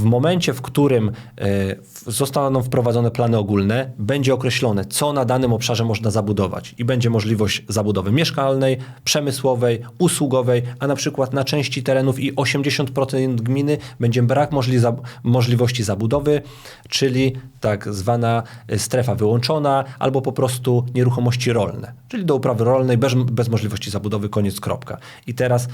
W momencie, w którym e, zostaną wprowadzone plany ogólne, będzie określone, co na danym obszarze można zabudować i będzie możliwość zabudowy mieszkalnej, przemysłowej, usługowej, a na przykład na części terenów i 80% gminy będzie brak możli możliwości zabudowy, czyli tak zwana e, strefa wyłączona albo po prostu nieruchomości rolne, czyli do uprawy rolnej bez, bez możliwości zabudowy, koniec, kropka. I teraz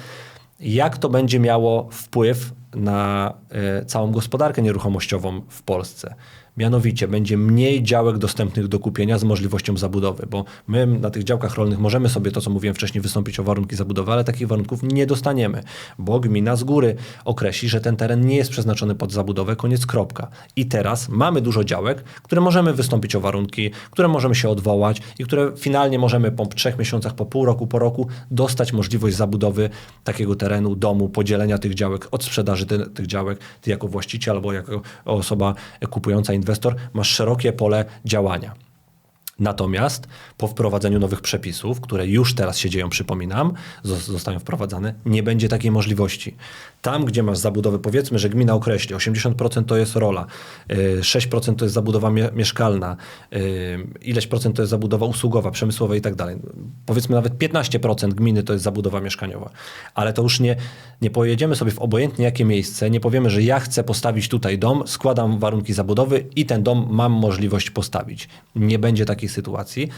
jak to będzie miało wpływ na e, całą gospodarkę nieruchomościową w Polsce. Mianowicie będzie mniej działek dostępnych do kupienia z możliwością zabudowy, bo my na tych działkach rolnych możemy sobie to, co mówiłem wcześniej, wystąpić o warunki zabudowy, ale takich warunków nie dostaniemy, bo gmina z góry określi, że ten teren nie jest przeznaczony pod zabudowę, koniec kropka. I teraz mamy dużo działek, które możemy wystąpić o warunki, które możemy się odwołać i które finalnie możemy po trzech miesiącach, po pół roku, po roku dostać możliwość zabudowy takiego terenu, domu, podzielenia tych działek, od sprzedaży ty, tych działek. Ty jako właściciel albo jako osoba kupująca, inwestor masz szerokie pole działania. Natomiast po wprowadzeniu nowych przepisów, które już teraz się dzieją, przypominam, zos- zostają wprowadzane, nie będzie takiej możliwości. Tam, gdzie masz zabudowę, powiedzmy, że gmina określi, 80% to jest rola, y, 6% to jest zabudowa mie- mieszkalna, y, ileś procent to jest zabudowa usługowa, przemysłowa i tak dalej. Powiedzmy nawet 15% gminy to jest zabudowa mieszkaniowa. Ale to już nie, nie pojedziemy sobie w obojętnie jakie miejsce, nie powiemy, że ja chcę postawić tutaj dom, składam warunki zabudowy i ten dom mam możliwość postawić. Nie będzie takiej sytuacji.